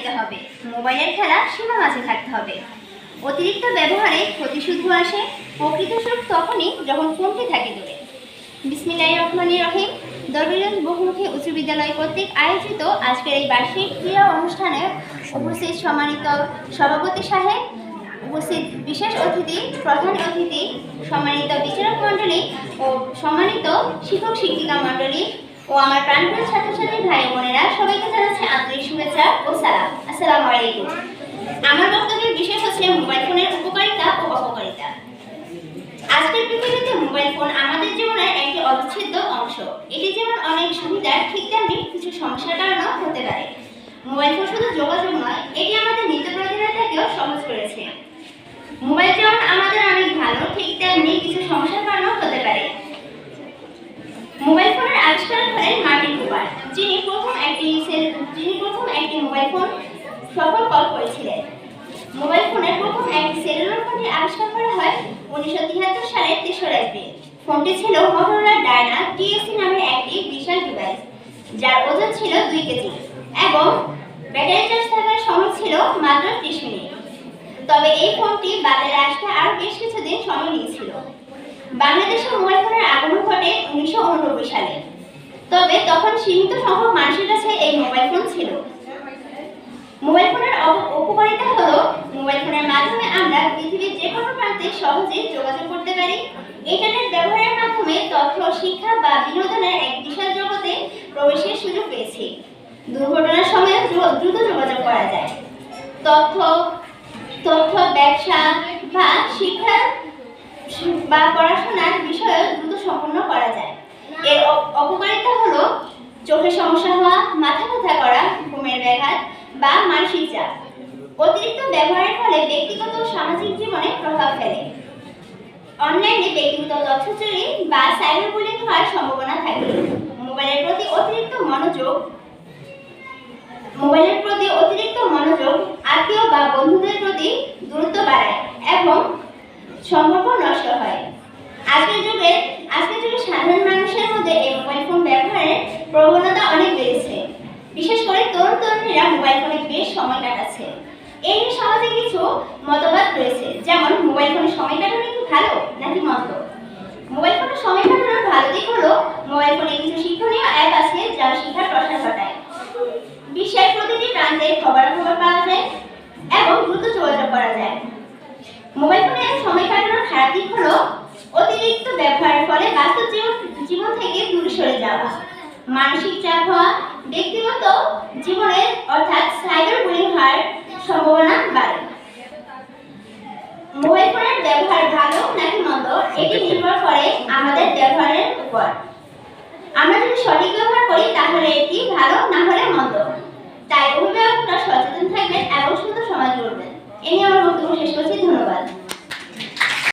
দিতে হবে। মোবাইলের খেলা সীমা মাঝে থাকতে হবে। অতিরিক্ত ব্যবহারে ক্ষতি শুধু আসে। প্রকৃত সুখ তখনই যখন ফোনটি থাকে দূরে। বিসমিল্লাহির রহমানির রহিম। দরবিরঞ্জ বহুমুখী উচ্চ বিদ্যালয় কর্তৃক আয়োজিত আজকের এই বার্ষিক ক্রীড়া অনুষ্ঠানে উপস্থিত সম্মানিত সভাপতি সাহেব, উপস্থিত বিশেষ অতিথি, প্রধান অতিথি, সম্মানিত বিচারক মণ্ডলী ও সম্মানিত শিক্ষক শিক্ষিকা মণ্ডলী ও আমার প্রাণপ্রিয় ছাত্রছাত্রী ভাই বোনেরা, সবাইকে জানাচ্ছি আন্তরিক শুভেচ্ছা ও সালাম। আসসালামু আলাইকুম। আমার বক্তব্যের বিষয় হচ্ছে মোবাইল ফোনের উপকারিতা ও অপকারিতা। আজকের পৃথিবীতে মোবাইল ফোন আমাদের জীবনের একটি অবিচ্ছেদ্য অংশ। এটি যেমন অনেক সুবিধার, ঠিক তেমনি কিছু সমস্যার কারণও হতে পারে। মোবাইল ফোন শুধু যোগাযোগ নয়, এটি আমাদের নিত্য প্রয়োজনীয়তাকেও সহজ করেছে। মোবাইল যেমন আমাদের অনেক ভালো, ঠিক তেমনি কিছু সমস্যার কারণও হতে পারে। আবিষ্কার করেন মার্টিন কুপার যিনি প্রথম একটি যিনি প্রথম একটি মোবাইল ফোন সফল করেছিলেন। মোবাইল ফোনের প্রথম একটি সেলুলার ফোনটি আবিষ্কার করা হয় উনিশশো তিয়াত্তর সালের তেসরা এপ্রিল। ফোনটি ছিল মটোরোলা ডায়না টিএসসি নামে একটি বিশাল ডিভাইস, যার ওজন ছিল দুই কেজি এবং ব্যাটারি চার্জ থাকার সময় ছিল মাত্র ত্রিশ মিনিট। তবে এই ফোনটি বাজারে আসতে আরও বেশ কিছুদিন সময় নিয়েছিল। বাংলাদেশে মোবাইল ফোনের আগমন ঘটে উনিশশো উননব্বই সালে। তবে তখন সীমিত সংখ্যক মানুষের কাছে এই মোবাইল ফোন ছিল। মোবাইল ফোনের উপকারিতা হলো মোবাইল ফোনের মাধ্যমে আমরা পৃথিবীর যে কোনো প্রান্তে সহজে যোগাযোগ করতে পারি। ইন্টারনেট ব্যবহারের মাধ্যমে তথ্য, শিক্ষা বা বিনোদনের এক বিশাল জগতে প্রবেশের সুযোগ পেয়েছি। দুর্ঘটনার সময় দ্রুত যোগাযোগ করা যায়। তথ্য তথ্য, ব্যবসা বা শিক্ষা বা পড়াশোনার বিষয়ে দ্রুত সম্পন্ন করা যায় এর অ- অপকারিতা হলো চোখের সমস্যা হওয়া, মাথা ব্যথা করা, ঘুমের ব্যাঘাত বা মানসিক চাপ। অতিরিক্ত ব্যবহারের ফলে ব্যক্তিগত ও সামাজিক জীবনে প্রভাব ফেলে। অনলাইনে ব্যক্তিগত তথ্য চুরি বা সাইবার বুলিং হওয়ার সম্ভাবনা থাকে। মোবাইলের প্রতি অতিরিক্ত মনোযোগ, মোবাইলের প্রতি অতিরিক্ত মনোযোগ আত্মীয় বা বন্ধুদের প্রতি দূরত্ব বাড়ায় এবং সম্পর্ক নষ্ট হয়। আজকের যুগে আজকের যুগে সাধারণ মানুষের মধ্যে এই মোবাইল ফোন ব্যবহারের প্রবণতা অনেক বেড়েছে। বিশেষ করে তরুণ তরুণীরা মোবাইল ফোনে বেশ সময় কাটাচ্ছে। এই নিয়ে সমাজে কিছু মতবাদ রয়েছে। যেমন, মোবাইল ফোনে সময় কাটানো কি ভালো নাকি মন্দ? মোবাইল ফোনে সময় কাটানোর ভালো দিক হলো, মোবাইল ফোনে কিছু শিক্ষণীয় অ্যাপ আছে যা শিক্ষার প্রসার ঘটায়। বিশ্বের প্রতিটি প্রান্তে খবরাখবর পাওয়া যায় এবং দ্রুত যোগাযোগ করা যায়। মোবাইল ফোনে সময় কাটানোর খারাপ দিক হলো, অতিরিক্ত ব্যবহারের ফলে বাস্তব জীবন জীবন থেকে দূরে সরে যাওয়া। মানসিক চাপ হওয়া ব্যক্তিগত জীবনে অর্থাৎ সাইবার বুলিং হওয়ার সম্ভাবনা বাড়ে। মোবাইল ফোনের ব্যবহার ভালো নাকি মন্দ এটি নির্ভর করে আমাদের ব্যবহারের উপর। আমরা যদি সঠিক ব্যবহার করি তাহলে এটি ভালো না হলে মন্দ। তাই অভিভাবকরা সচেতন থাকবেন এবং সুন্দর সমাজ গড়বেন। এ নিয়ে আমার বক্তব্য শেষ করছি। ধন্যবাদ।